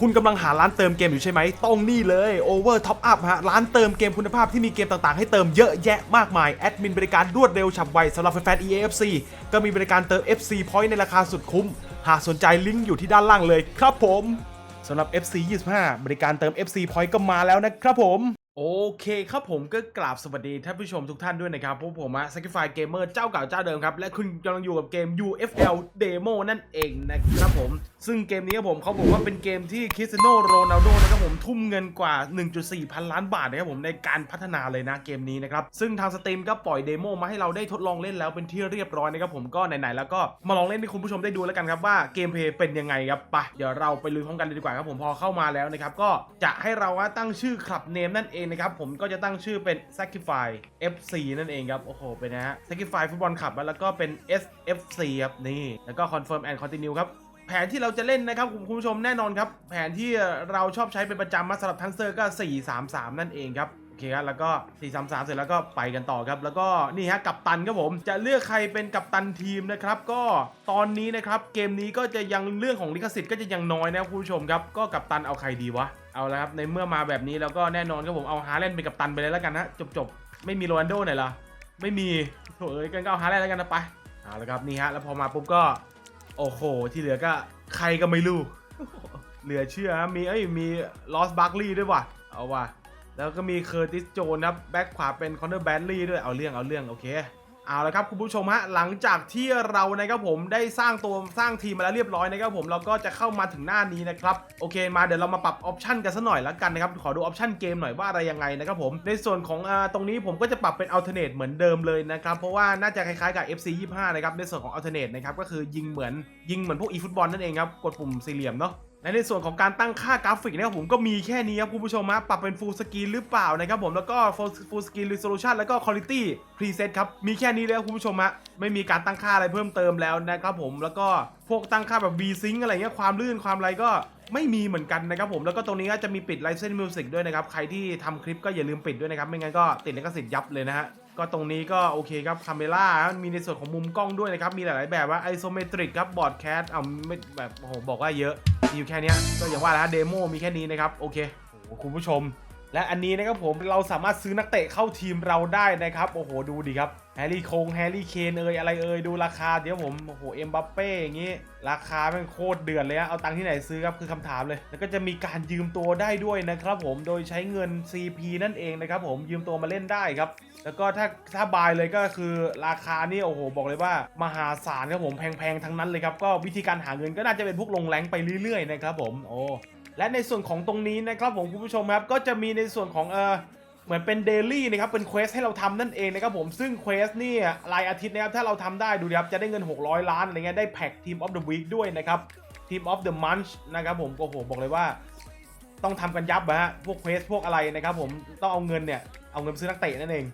คุณกำลังหาร้านเติมเกมอยู่ใช่ไหมต้องนี่เลย Over Top Up ฮะ ร้านเติมเกมคุณภาพที่มีเกมต่างๆ ให้เติมเยอะแยะมากมาย แอดมินบริการรวดเร็วฉับไวสำหรับแฟนๆ EAFC ก็มีบริการเติม FC Point ในราคาสุดคุ้ม หากสนใจลิงก์อยู่ที่ด้านล่างเลยครับผมสำหรับ FC 25 บริการเติม FC Point ก็มาแล้วนะครับผม โอเคครับผมก็กราบสวัสดีท่านผู้ชมทุกท่านด้วยนะครับพวกผมอะ Sacrifice Gamer เจ้าเก่าเจ้าเดิมครับ และคุณกำลังอยู่กับเกม UFL Demo นั่นเองนะครับผม ซึ่งเกมนี้ครับผมเขาบอกว่าเป็นเกมที่คริสเตียโนโรนัลโดนะครับผมทุ่มเงินกว่า 1.4 พันล้านบาทนะครับผมในการพัฒนาเลยนะเกมนี้นะครับ ซึ่งทางสตรีมก็ปล่อยเดโมมาให้เราได้ทดลองเล่นแล้วเป็นที่เรียบร้อยนะครับผมก็ไหนๆแล้วก็มาลองเล่นให้คุณผู้ชมได้ดูแล้วกันครับว่าเกมเพลย์เป็นยังไงครับไปเดี๋ยวเราไปลุยพร้อมกันเลยดีกว่าครับผมพอเข้ามาแล้วนะครับก็จะให้เราว่าตั้งชื่อคลับเนมนั่นเองนะครับ ผมก็จะตั้งชื่อเป็น Sacrifice FC นั่นเองครับ โอ้โห เป็นนะฮะ Sacrifice ฟุตบอลขับแล้วก็เป็น SFC ครับ นี่ แล้วก็ Confirm and Continue ครับแผนที่เราจะเล่นนะครับคุณผู้ชมแน่นอนครับ แผนที่เราชอบใช้เป็นประจำมาสำหรับทั้งเซอร์ก็ 433 นั่นเองครับ อเคครับแล้วก็433 เสร็จแล้วก็ไปกันต่อครับ แล้วก็นี่ฮะกัปตันครับผมจะเลือกใครเป็นกัปตันทีมนะครับ ก็ตอนนี้นะครับเกมนี้ก็จะยังเรื่องของลิขสิทธิ์ก็จะยังน้อยนะคุณผู้ชมครับ ก็กัปตันเอาใครดีวะเอาละครับในเมื่อมาแบบนี้แล้วก็แน่นอนครับผมเอาฮาแลนเป็นกัปตันไปเลยแล้วกันฮะจบๆไม่มีโรนัลโดหน่อยเหรอไม่มีโถเอ้ยกันก็เอาฮาแลนแล้วกันนะไปเอาละครับนี่ฮะแล้วพอมาปุ๊บก็โอ้โหที่เหลือก็ใครก็ไม่รู้เหลือเชื่อมีเอ้ยมีลอสบัคลีด้วยว่ะเอาว่ะ แล้วก็มีเคอร์ติสโจนครับแบ็คขวาเป็นคอนเนอร์แบนลี่ด้วยเอาเรื่องเอาเรื่องโอเคเอาละครับคุณผู้ชมฮะหลังจากที่เรานะครับผมได้สร้างตัวสร้างทีมมาแล้วเรียบร้อยนะครับผมเราก็จะเข้ามาถึงหน้านี้นะครับโอเคมาเดี๋ยวเรามาปรับออปชันกันสักหน่อยละกันนะครับขอดูออปชันเกมหน่อยว่าอะไรยังไงนะครับผมในส่วนของอ่าตรงนี้ผมก็จะปรับเป็นอัลเทอร์เนทเหมือนเดิมเลยนะครับเพราะว่าน่าจะคล้ายๆกับ FC 25นะครับในส่วนของอัลเทอร์เนทนะครับก็คือยิงเหมือนยิงเหมือนพวกอีฟุตบอลนั่นเองครับกดปุ่มสี่เหลี่ยมเนาะ และในส่วนของการตั้งค่ากราฟิกนะครับผมก็มีแค่นี้ครับคุณผู้ชมฮะปรับเป็น full screen หรือเปล่านะครับผมแล้วก็ full full screen resolution แล้วก็ quality preset ครับมีแค่นี้เลยครับคุณผู้ชมฮะไม่มีการตั้งค่าอะไรเพิ่มเติมแล้วนะครับผมแล้วก็พวกตั้งค่าแบบ V sync อะไรเงี้ยความลื่นความอะไรก็ไม่มีเหมือนกันนะครับผมแล้วก็ตรงนี้ก็จะมีปิด license music ด้วยนะครับใครที่ทำคลิปก็อย่าลืมปิดด้วยนะครับไม่งั้นก็ติดลิขสิทธิ์ยับเลยนะฮะ ก็ตรงนี้ก็โอเคครับคาเมล่ามีในส่วนของมุมกล้องด้วยนะครับ มีหลาย ๆ แบบว่าไอโซเมตริกครับบอร์ดแคสเอาไม่แบบโอ้โหบอกว่าเยอะมีอยู่แค่นี้ก็อย่างว่าแล้วเดโมมีแค่นี้นะครับ โอเคโอ้โหคุณผู้ชม และอันนี้นะครับผมเราสามารถซื้อนักเตะเข้าทีมเราได้นะครับโอ้โหดูดิครับแฮร์รี่คงแฮร์รี่เคนเอยอะไรเอยดูราคาเดี๋ยวผมโอ้โหเอ็มบัปเป้อย่างงี้ ราคาแม่งโคตรเดือดเลยอะเอาตังค์ที่ไหนซื้อครับคือคำถามเลย แล้วก็จะมีการยืมตัวได้ด้วยนะครับผมโดยใช้เงิน CP นั่นเองนะครับผมยืมตัวมาเล่นได้ครับ แล้วก็ถ้าถ้าบายเลยก็คือราคานี่โอ้โหบอกเลยว่ามหาศาลครับผมแพงๆทั้งนั้นเลยครับก็วิธีการหาเงินก็น่าจะเป็นพวกลงแรงไปเรื่อยๆนะครับผมโอ้ และในส่วนของตรงนี้นะครับผมคุณผู้ชมครับก็จะมีในส่วนของเออเหมือนเป็นเดลี่นะครับเป็นเควสให้เราทำนั่นเองนะครับผมซึ่งเควสนี่รายอาทิตย์นะครับถ้าเราทำได้ดูดิครับจะได้เงิน 600 ล้านอะไรเงี้ยได้แพ็กทีมออฟเดอะวีคด้วยนะครับทีมออฟเดอะมันช์นะครับผมโอ้โหบอกเลยว่า ต้องทำกันยับนะฮะพวกเควสพวกอะไรนะครับผมต้องเอาเงินเนี่ยเอาเงินซื้อนักเตะนั่นเอง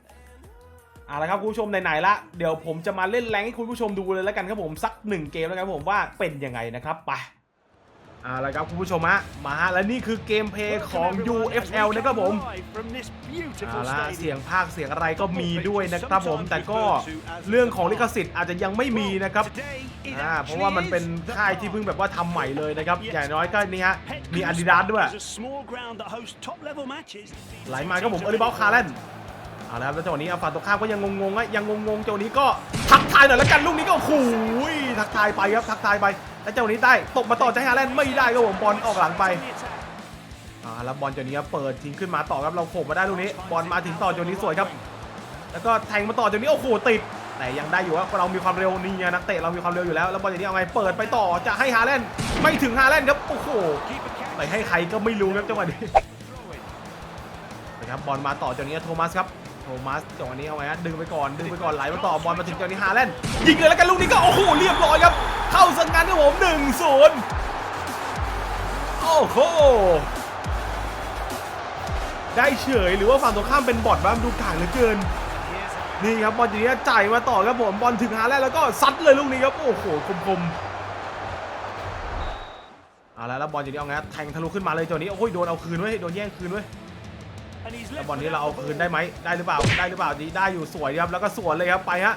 เอาละครับคุณผู้ชมไหนๆละเดี๋ยวผมจะมาเล่นแรงให้คุณผู้ชมดูเลยแล้วกันครับผมสักหนึ่งเกมแล้วนครับผมว่าเป็นยังไงนะครับไป เอาละครับคุณผู้ชมฮะมาฮะและนี่คือเกมเพลย์ของ UFL นะครับผมเอาละเสียงภาคเสียงอะไรก็มีด้วยนะครับผม แต่ก็เรื่องของลิขสิทธิ์อาจจะยังไม่มีนะครับอ่าเพราะว่ามันเป็นค่ายที่เพิ่งแบบว่าทำใหม่เลยนะครับ อย่างน้อยก็นี่ฮะมี Adidas ด้วย ไหลมาครับผมเอลิบอลคาร์เลนเอาละครับแล้วจังหวะนี้อัลฟาตรงข้ามก็ยังงงๆอะยังงงๆจังหวะนี้ก็ทักทายหน่อยแล้วกันลูกนี้ก็โอ้โหทักทายไปครับทักทายไป แล้วจังหวะนี้ได้ตกมาต่อใจฮาแลนด์ไม่ได้ครับผมบอลออกหลังไปอ่าแล้วบอลจังหวะนี้เปิดทิ้งขึ้นมาต่อครับเราโขกมาได้ลูกนี้ บอลมาถึงต่อจังหวะนี้สวยครับ แล้วก็แทงมาต่อจังหวะนี้โอ้โหติด แต่ยังได้อยู่ว่าเรามีความเร็วนี่ไงนักเตะเรามีความเร็วอยู่แล้ว แล้วบอลอย่านี้เอาไงเปิดไปต่อจะให้ฮาแลนด์ไม่ถึงฮาแลนด์ครับโอ้โหไปให้ใครก็ไม่รู้ครับจังหวะนี้นะครับบอลมาต่อจานี้โทมัสครับ โทมัสจังหวะนี้เอาไว้ฮะดึงไปก่อนดึงไปก่อนไหลมาต่อบอลมาถึงจานี้ฮาแลนด์ยิงเลยแล้วกันลูกนี้ก็โอ้โหเรียบร้อยครับเข้าสังกันครับผมหนึ่งศูนย์โอ้โหได้เฉยหรือว่าฝั่งตรงข้ามเป็นบอทบ้างดูกากเหลือเกินนี่ครับบอลอย่างนี้จ่ายมาต่อครับผมบอลถึงฮาแลนด์แล้วก็ซัดเลยลูกนี้ครับโอ้โหคมๆเอาละแล้วบอลอย่างนี้เอาไงฮะแทงทะลุขึ้นมาเลยจังนี้โอ้ยโดนเอาคืนไว้ยโดนแย่งคืนไว้ย แล้วบอลนี้เราเอาคืนได้ไหมได้หรือเปล่าได้หรือเปล่าดีได้อยู่สวยครับแล้วก็สวนเลยครับไปฮะ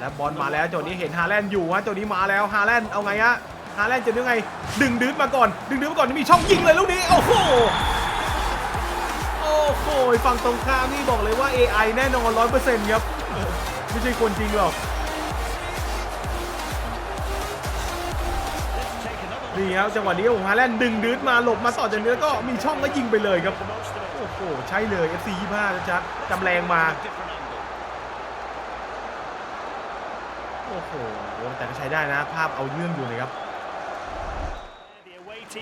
แล้วบอลมาแล้วโจนี้เห็นฮาแลนด์อยู่ฮะโจนี้มาแล้วฮาแลนด์เอาไงฮะฮาแลนด์จะยังไง ดึงดื้อมาก่อน ดึงดื้อมาก่อนนี่มีช่องยิงเลยลูกนี้โอ้โหโอ้โหฝั่งตรงข้ามนี่บอกเลยว่า AI แน่นอน100%ครับไม่ใช่คนจริงหรอกนี่ครับจังหวะนี้ของฮาแลนด์ดึงดื้อมาหลบมาต่อจากนี้แล้วก็มีช่องก็ยิงไปเลยครับ อ้โห ใช่เลย FC 25นะจ๊ะจำแรงมา โอ้โห แต่ก็ใช้ได้นะ ภาพเอาเรื่องอยู่เลยครับ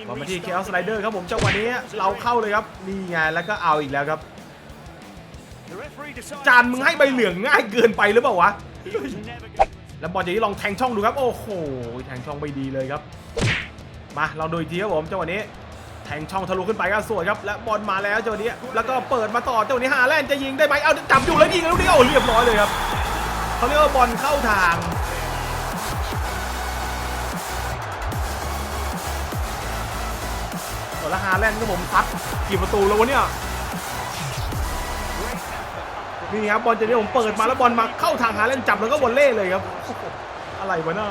บอลมาที่เคลสไลเดอร์ครับผมจังหวะนี้เราเข้าเลยครับ นี่ไง แล้วก็เอาอีกแล้วครับ จานมึงให้ใบเหลืองง่ายเกินไปหรือเปล่าวะ แล้วบอลจะนี้ลองแทงช่องดูครับ โอ้โห แทงช่องไปดีเลยครับ มาลองดูอีกทีครับผมจังหวะนี้ ทงช่องทะลุขึ้นไปก็สวยครับ และบอลมาแล้วจังหวะนี้แล้วก็เปิดมาต่อจังหวะนี้ฮาแลนด์จะยิงได้ไหมเอาจับอยู่แล้วยิงแล้วนี่โอ้เรียบร้อยเลยครับเขาเรียกว่าบอลเข้าทางแล้วฮาแลนด์ก็ผมทัดกี่ประตูแล้ววะเนี่ยนี่ครับบอลจะนี้ผมเปิดมาแล้วบอลมาเข้าทางฮาแลนด์จับแล้วก็วอลเล่เลยครับ อะไรวะเนี่ย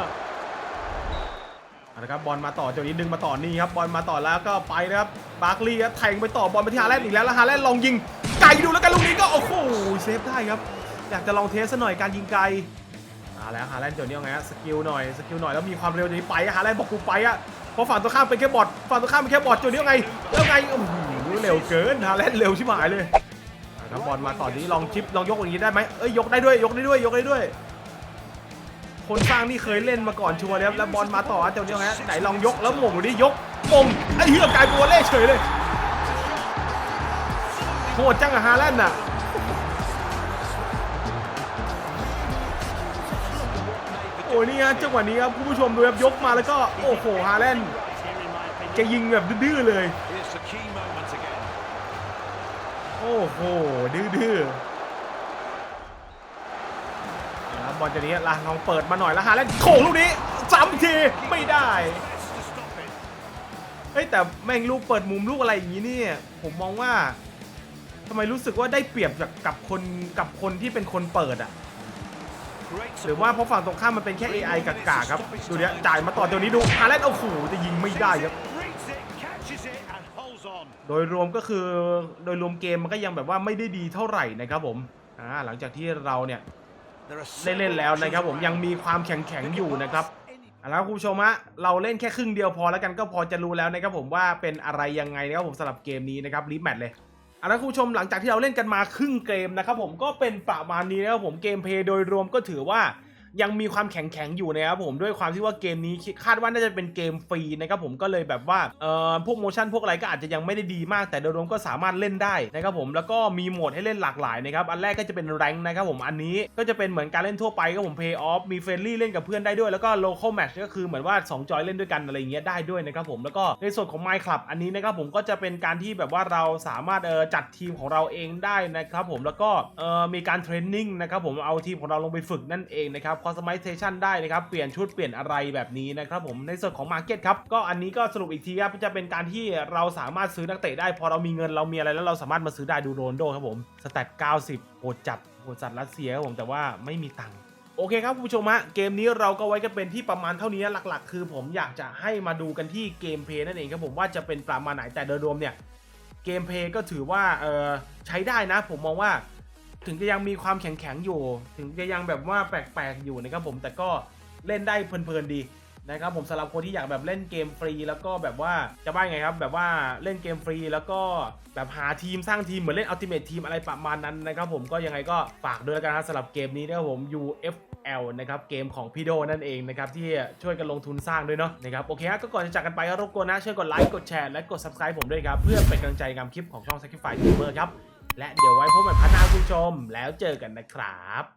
เอาละครับบอลมาต่อเจ้านี้ดึงมาต่อนี่ครับบอลมาต่อแล้วก็ไปนะครับบาร์คลีย์ครับแทงไปต่อบอลไปที่ฮาแลนด์อีกแล้วแล้วฮาแลนด์ลองยิงไกลดูแล้วกันลูกนี้ก็โอ้โหเซฟได้ครับอยากจะลองเทสหน่อยการยิงไกลมาแล้วฮาแลนด์เดี๋ยวนี้เอาไงฮะสกิลหน่อยสกิลหน่อยแล้วมีความเร็วเดี๋ยวนี้ไปฮาแลนด์บอกกูไปอะเพราะฝั่งตรงข้ามเป็นแค่บอทฝั่งตรงข้ามเป็นแค่บอทเดี๋ยวนี้เอาไงแล้วไงโอ้โหเร็วเกินฮาแลนด์เร็วชิบหายเลยครับบอลมาต่อนี้ลองชิปลองยกอย่างนี้ได้ไหมเอ้ยยกได้ด้วยยกได้ด้วยยกได้ด้วย คนสร้างนี่เคยเล่นมาก่อนชัวร์เลยครับแล้วบอลมาต่อเจ้าเนี้ยฮะไหนลองยกแล้วหม่งดูดิยกมงไอ้เหี้ยกลายเป็นวอลเล่เฉยเลยโหดจังอะฮาแลนด์น่ะโอ้ยนี่ฮะจังหวะนี้ครับคุณผู้ชมดูครับยกมาแล้วก็โอ้โหฮาแลนด์แกยิงแบบดื้อเลยโอ้โหดื้อๆนะครั บอลจะนี้ลางลองเปิดมาหน่อยแล้วฮาแลนด์โขงลูกนี้ซ้ำทีไม่ได้เฮ้ยแต่แม่งลูกเปิดมุมลูกอะไรอย่างนี้เนี่ยผมมองว่าทำไมรู้สึกว่าได้เปรียบจากกับคนกับคนที่เป็นคนเปิดอะ Great หรือว่าเพราะฝั่งตรงข้ามมันเป็นแค่ AI กากาครับ ดูเนี้ยจ่ายมาต่อเดี๋ยวนี้ดูฮาแลนด์โอ้โหจะยิงไม่ได้ครับ โดยรวมก็คือโดยรวมเกมมันก็ยังแบบว่าไม่ได้ดีเท่าไหร่นะครับผมอ่าหลังจากที่เราเนี่ย ได้เล่นแล้วนะครับผมยังมีความแข็งแข็งๆอยู่นะครับเอาละครับคุณผู้ชมฮะเราเล่นแค่ครึ่งเดียวพอแล้วกันก็พอจะรู้แล้วนะครับผมว่าเป็นอะไรยังไงนะครับผมสำหรับเกมนี้นะครับรีแมทเลยเอาละคุณผู้ชมหลังจากที่เราเล่นกันมาครึ่งเกมนะครับผมก็เป็นประมาณนี้นะครับผมเกมเพย์โดยรวมก็ถือว่า ยังมีความแข็งแข็งอยู่นะครับผมด้วยความที่ว่าเกมนี้คาดว่าน่าจะเป็นเกมฟรีนะครับผมก็เลยแบบว่าเอ่อพวกโมชั่นพวกอะไรก็อาจจะยังไม่ได้ดีมากแต่โดยรวมก็สามารถเล่นได้นะครับผมแล้วก็มีโหมดให้เล่นหลากหลายนะครับอันแรกก็จะเป็นแรงนะครับผมอันนี้ก็จะเป็นเหมือนการเล่นทั่วไปก็ผม Pay Off มีเฟรนลี่เล่นกับเพื่อนได้ด้วยแล้วก็ Local Match ก็คือเหมือนว่า 2 จอยเล่นด้วยกันอะไรเงี้ยได้ด้วยนะครับผมแล้วก็ในส่วนของ My Club อันนี้นะครับผมก็จะเป็นการที่แบบว่าเราสามารถเออจัดทีมของเราเองได้นะครับผมแล้วก็เออมีการเทรนนิ่งนะครับผมเอาทีมของเราลงไปฝึกนั่นเองนะครับ Customization ได้นะครับ เปลี่ยนชุดเปลี่ยนอะไรแบบนี้นะครับผมในส่วนของ Market ครับก็อันนี้ก็สรุปอีกทีครับจะเป็นการที่เราสามารถซื้อนักเตะได้ พอเรามีเงินเรามีอะไรแล้วเราสามารถมาซื้อได้ดูโรนโดครับผมสแตท90โหดจัดโหดจัดรัสเซียครับผมแต่ว่าไม่มีตังค์โอเคครับคุณผู้ชมฮะเกมนี้เราก็ไว้กันเป็นที่ประมาณเท่านี้หลักๆ คือผมอยากจะให้มาดูกันที่เกมเพย์นั่นเองครับผมว่าจะเป็นประมาณไหนแต่โดยรวมเนี่ยเกมเพย์ก็ถือว่าเออใช้ได้นะ ผมมองว่า ถึงจะยังมีความแข็งๆอยู่ ถึงจะยังแบบว่าแปลกๆอยู่นะครับผมแต่ก็เล่นได้เพลินๆดีนะครับผมสำหรับคนที่อยากแบบเล่นเกมฟรี แล้วก็แบบว่าจะว่าไงครับ แบบว่าเล่นเกมฟรี แล้วก็แบบหาทีมสร้างทีมเหมือนเล่นอัลติเม e ทีมอะไรประมาณนั้นนะครับผมก็ยังไงก็ฝากด้วยแล้วกันครับสำหรับเกมนี้นะครับผม UFL นะครับเกมของพี่โดนั่นเองนะครับที่ช่วยกันลงทุนสร้างด้วยเนาะนะครับโอเคฮะก็ก่อนจะจากกันไปก็รบกวนนะช่วยกดไลค์กดแชร์และกด subscribe ผมด้วยครับเพื่อเป็นกำลังใจกับคลิปของช่อง Sacrifice Gamer ครับ และเดี๋ยวไว้พบกันพัฒนาคุณผู้ชมแล้วเจอกันนะครับ